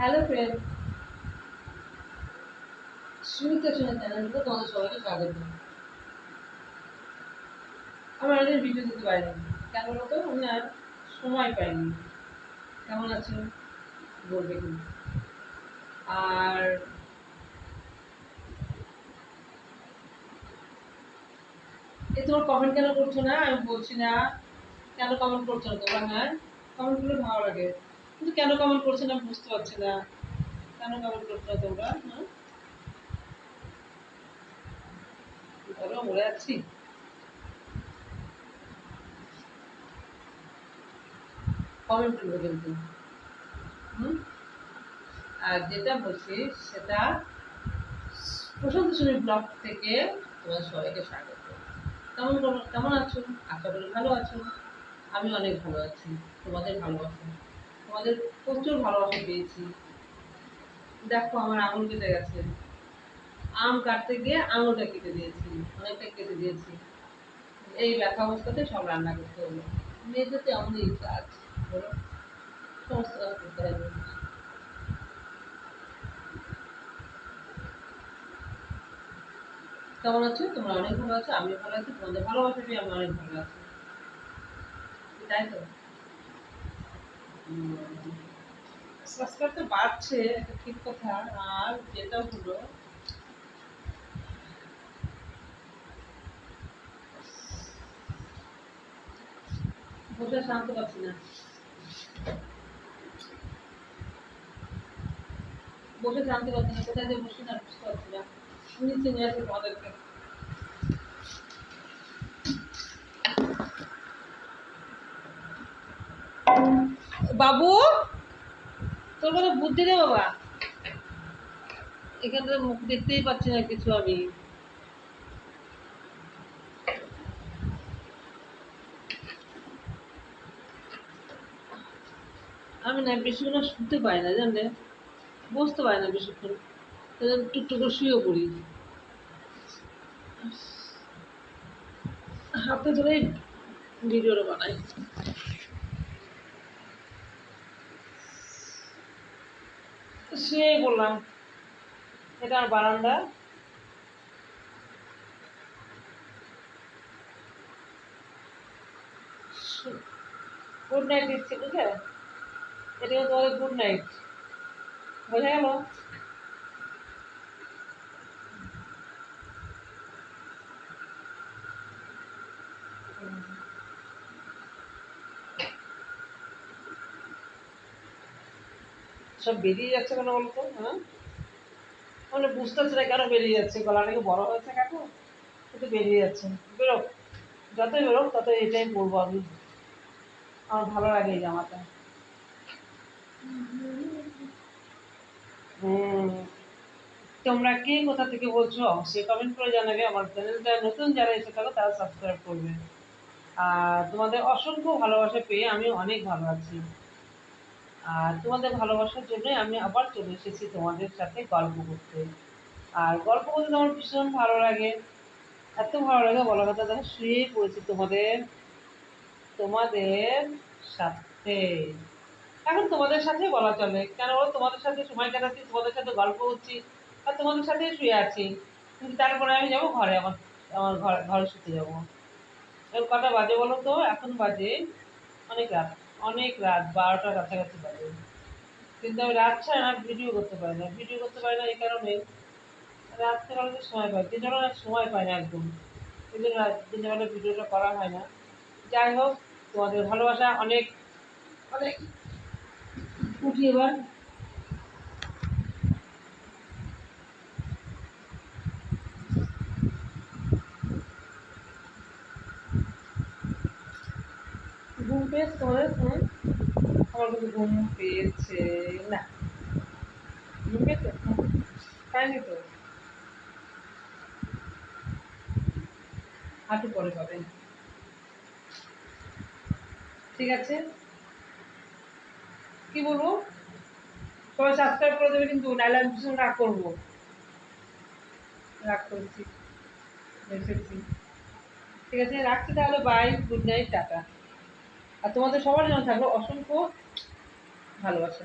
Hello friend Sumita সোনা চ্যানেলকে তোমাদের সবাইকে স্বাগত আমার আগে ভিডিও দিতে পারিনি কেন বলতো আমি আর সময় পাইনি কেমন আছো বলবে কিন্তু আর এ তোমার কমেন্ট কেন করছ না আমি বলছি না কেন কমেন্ট করছ না তোমরা হ্যাঁ কমেন্ট করলে ভালো লাগে কিন্তু কেন কমেন্ট করছ না বুঝতে পারছি না। কেন কমেন্ট করছ না? তোমরা আর যেটা বলছি, সেটা প্রশান্ত সুনীল ব্লগ থেকে তোমার সবাইকে স্বাগত। কেমন- কেমন আছো? আশা করি ভালো আছো। আমি অনেক ভালো আছি। তোমাদের ভালোবাসা। তোমাদের প্রচুর ভালোবাসা পেয়েছি। দেখো আমার আঙুল কেটে গেছে। আম কাটতে গিয়ে আঙুলটা কেটে দিয়েছি, অনেকটা কেটে দিয়েছি। এই ব্যথা অবস্থাতে সব রান্না করতে হলো। মেয়েদের তো এমনই কাজ, বলো? সমস্ত কাজ করতে হবে। কেমন আছো? তোমরা অনেক ভালো আছো আমি ভালো আছি, তোমাদের ভালোবাসা পেয়ে আমি অনেক ভালো আছি। তাই তো? তো বাড়ছে ঠিক কথা। আর যেটা হলো বসে শান্ত পাচ্ছি না। বসে শান্ত পাচ্ছি না, কোথায় যে বসে না, বুঝতে পারছি না। নিচে নিয়ে আসি তোমাদেরকে বাবু, তোর কোনো বুদ্ধি রে বাবা? এখান থেকে মুখ দেখতেই পাচ্ছি না কিছু আমি। আমি না বেশিক্ষণ শুতে পারি না জানলে বসতে পারি না বেশিক্ষণ। টুকটুক করে শুয়েও পড়ি। হাতে ধরেই ভিডিওটা বানাই। শুয়েই বললাম, এটা আমার বারান্দা। গুড নাইট দিচ্ছি, বুঝলে? এটা তোমাদের গুড নাইট বোঝা গেল? সব বেরিয়ে যাচ্ছে কেন বলতো হ্যাঁ? মানে বুঝতে পারছি না কেন বেরিয়ে যাচ্ছে গলাটা কি বড় হয়েছে কেন কিন্তু বেরিয়ে যাচ্ছে। বেরোক, যতই বেরোক তত এটাই পরবো আমি। আমার ভালো লাগে এই জামাটা। তোমরা কে কোথা থেকে বলছো সে কমেন্ট করে জানাবে। আমার চ্যানেলটা নতুন যারা এসে থাকো, তারা সাবস্ক্রাইব করবে। আর তোমাদের অসংখ্য ভালোবাসা পেয়ে আমি অনেক ভালো আছি। আর তোমাদের ভালোবাসার জন্যই আমি আবার চলে এসেছি তোমাদের সাথে গল্প করতে। আর গল্প করতে আমার ভীষণ ভালো লাগে। এত ভালো লাগে বলার কথা দেখো শুয়েই পড়েছি তোমাদের তোমাদের সাথে। এখন তোমাদের সাথেই বলা চলে। কেন বলো? তোমাদের সাথে সময় কাটাচ্ছি, তোমাদের সাথে গল্প করছি আর তোমাদের সাথেই শুয়ে আছি। কিন্তু তারপরে আমি যাব ঘরে, আমার আমার ঘর, ঘরে শুতে যাব। এবার কটা বাজে বলো তো? এখন বাজে অনেক রাত। অনেক রাত বারোটা কাছাকাছি বাজে। কিন্তু আমি রাত ছাড়া না ভিডিও করতে পারি না। ভিডিও করতে পারি না এই কারণে রাত্রে রাত্রেবেলা সময় পাই। দিনের বেলা সময় পাই না একদম। এই জন্য রাত- দিনের বেলা ভিডিওটা করা হয় না। যাই হোক, তোমাদের ভালোবাসা অনেক অনেক। উঠি এবার। তোমাদের হুম আমার কিন্তু ঘুম পেয়েছে। না, ঘুম পেয়েছে। পাইনি তো হাঁটু পরে পাবেন ঠিক আছে? কি বলব? সবাই সাবস্ক্রাইব করে দেবে কিন্তু নাহলে আমি ভীষণ রাগ করব। রাগ করছি। ঠিক আছে? রাখছি তাহলে বাই গুড নাইট টাটা। আর তোমাদের সবার জন্য থাকল অসংখ্য ভালোবাসা।